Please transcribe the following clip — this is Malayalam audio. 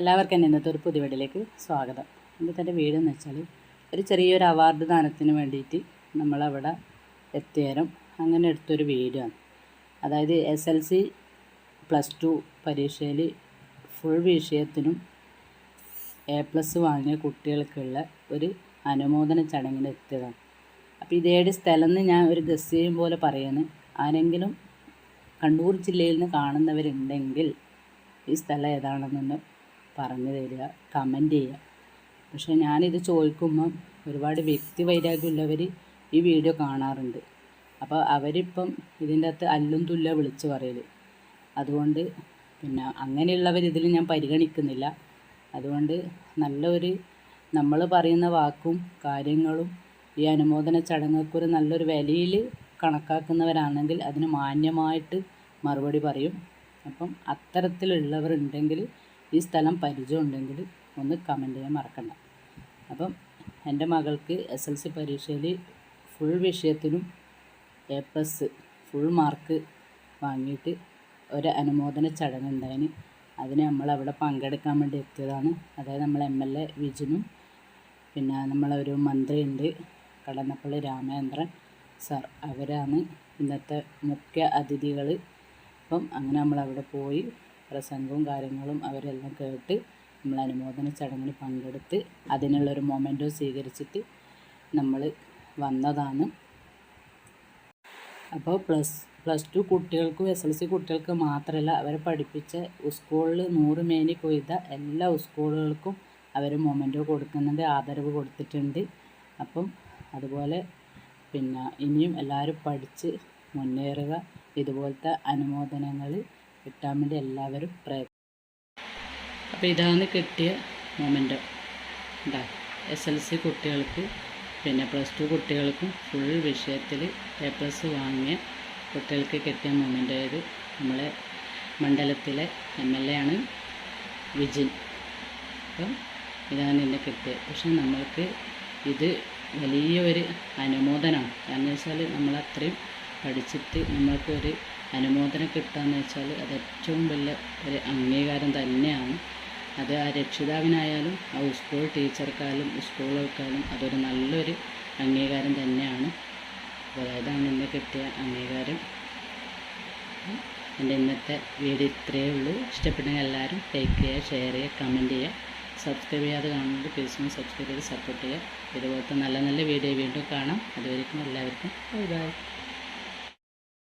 എല്ലാവർക്കും തന്നെ ഇന്നത്തെ ഒരു പുതിയ വീഡിയോയിലേക്ക് സ്വാഗതം. ഇന്നത്തെ എന്റെ വീട് എന്ന് വെച്ചാൽ ഒരു ചെറിയൊരു അവാർഡ് ദാനത്തിന് വേണ്ടിയിട്ട് നമ്മളവിടെ എത്തിയേരം. അങ്ങനെ എടുത്തൊരു വീടാണ്. അതായത് S L C plus two പരീക്ഷയിൽ ഫുൾ വിഷയത്തിനും എ പ്ലസ് വാങ്ങിയ കുട്ടികൾക്കുള്ള ഒരു അനുമോദന ചടങ്ങിന് എത്തിയതാണ്. അപ്പോൾ ഇതേടെ സ്ഥലം എന്ന് ഞാൻ ഒരു ഗസ് ചെയ്യും പോലെ പറയുന്നു ആരെങ്കിലും കണ്ണൂർ ജില്ലയിൽ നിന്ന് കാണുന്നവരുണ്ടെങ്കിൽ ഈ സ്ഥലം ഏതാണെന്നൊന്ന് പറഞ്ഞു തരിക കമന്റ് ചെയ്യുക. പക്ഷേ ഞാനിത് ചോദിക്കുമ്പം ഒരുപാട് വ്യക്തി വൈരാഗ്യമുള്ളവർ ഈ വീഡിയോ കാണാറുണ്ട്. അപ്പോൾ അവരിപ്പം ഇതിന്റെ അകത്ത് അല്ലും തുല്ല വിളിച്ച് പറയൽ അതുകൊണ്ട് പിന്നെ അങ്ങനെയുള്ളവർ ഇതിൽ ഞാൻ പരിഗണിക്കുന്നില്ല. അതുകൊണ്ട് നല്ലൊരു നമ്മൾ പറയുന്ന വാക്കും കാര്യങ്ങളും ഈ അനുമോദന ചടങ്ങൊക്കെ നല്ലൊരു വിലയിൽ കണക്കാക്കുന്നവരാണെങ്കിൽ അതിന് മാന്യമായിട്ട് മറുപടി പറയും. അപ്പം അത്തരത്തിലുള്ളവരുണ്ടെങ്കിൽ ഈ സ്ഥലം പരിചയം ഉണ്ടെങ്കിൽ ഒന്ന് കമന്റ് ചെയ്യാൻ മറക്കണ്ട. അപ്പം എന്റെ മകൾക്ക് എസ് എൽ സി പരീക്ഷയിൽ ഫുൾ വിഷയത്തിനും എ പ്ലസ് ഫുൾ മാർക്ക് വാങ്ങിയിട്ട് ഒരു അനുമോദന ചടങ്ങ് ചടങ്ങുണ്ടായിന് അതിന് നമ്മൾ അവിടെ പങ്കെടുക്കാൻ വേണ്ടി എത്തിയതാണ്. അതായത് നമ്മൾ എം എൽ എ വിജിനും പിന്നെ നമ്മളൊരു മന്ത്രിയുണ്ട് കടന്നപ്പള്ളി രാമചന്ദ്രൻ സാർ. അവരാണ് ഇന്നത്തെ മുഖ്യ അതിഥികൾ അപ്പം അങ്ങനെ നമ്മളവിടെ പോയി പ്രസംഗവും കാര്യങ്ങളും അവരെല്ലാം കേട്ട് നമ്മൾ അനുമോദന ചടങ്ങിൽ പങ്കെടുത്ത് അതിനുള്ളൊരു മൊമെന്റോ സ്വീകരിച്ചിട്ട് നമ്മൾ വന്നതാണ്. അപ്പോൾ പ്ലസ് പ്ലസ് ടു കുട്ടികൾക്കും എസ് എൽ സി കുട്ടികൾക്ക് മാത്രമല്ല അവരെ പഠിപ്പിച്ച സ്കൂളിൽ നൂറ് മേനി കൊയ്ത എല്ലാ സ്കൂളുകൾക്കും അവർ മൊമെന്റോ കൊടുക്കുന്നുണ്ട് ആദരവ് കൊടുത്തിട്ടുണ്ട്. അപ്പം അതുപോലെ പിന്നെ ഇനിയും എല്ലാവരും പഠിച്ച് മുന്നേറുക ഇതുപോലത്തെ അനുമോദനങ്ങൾ കിട്ടാൻ വേണ്ടി എല്ലാവരും പ്രയത്നം അപ്പോൾ ഇതാണ് കിട്ടിയ മൊമെന്റ് ഉണ്ടാ എസ് എൽ സി കുട്ടികൾക്ക് പിന്നെ പ്ലസ് ടു കുട്ടികൾക്കും ഫുൾ വിഷയത്തിൽ എ പ്ലസ് വാങ്ങിയ കുട്ടികൾക്ക് കിട്ടിയ മൊമെന്റ് ആയത് നമ്മളെ മണ്ഡലത്തിലെ എം എൽ എ ആണ് വിജിൻ. അപ്പം ഇതാണ് എന്നെ കിട്ടിയത് പക്ഷെ നമ്മൾക്ക് ഇത് വലിയൊരു അനുമോദനമാണ് കാരണം വെച്ചാൽ നമ്മളത്രയും പഠിച്ചിട്ട് നമ്മൾക്ക് ഒരു അനുമോദനം കിട്ടുകയെന്ന് വെച്ചാൽ അത് ഏറ്റവും വലിയ ഒരു അംഗീകാരം തന്നെയാണ്. അത് ആ രക്ഷിതാവിനായാലും ആ സ്കൂൾ ടീച്ചർക്കായാലും സ്കൂളുകൾക്കായാലും അതൊരു നല്ലൊരു അംഗീകാരം തന്നെയാണ്. അപ്പോൾ അതാണ് ഇന്ന് കിട്ടിയ അംഗീകാരം. എന്റെ ഇന്നത്തെ വീഡിയോ ഇത്രയേ ഉള്ളൂ. ഇഷ്ടപ്പെടുന്ന എല്ലാവരും ലൈക്ക് ചെയ്യുക ഷെയർ ചെയ്യുക കമന്റ് ചെയ്യുക. സബ്സ്ക്രൈബ് ചെയ്യാതെ കാണുന്നത് പ്ലീസ് സബ്സ്ക്രൈബ് ചെയ്ത് സപ്പോർട്ട് ചെയ്യുക. ഇതുപോലത്തെ നല്ല നല്ല വീഡിയോ വീണ്ടും കാണാം. അതുവരെയും എല്ലാവർക്കും ബൈ ബൈ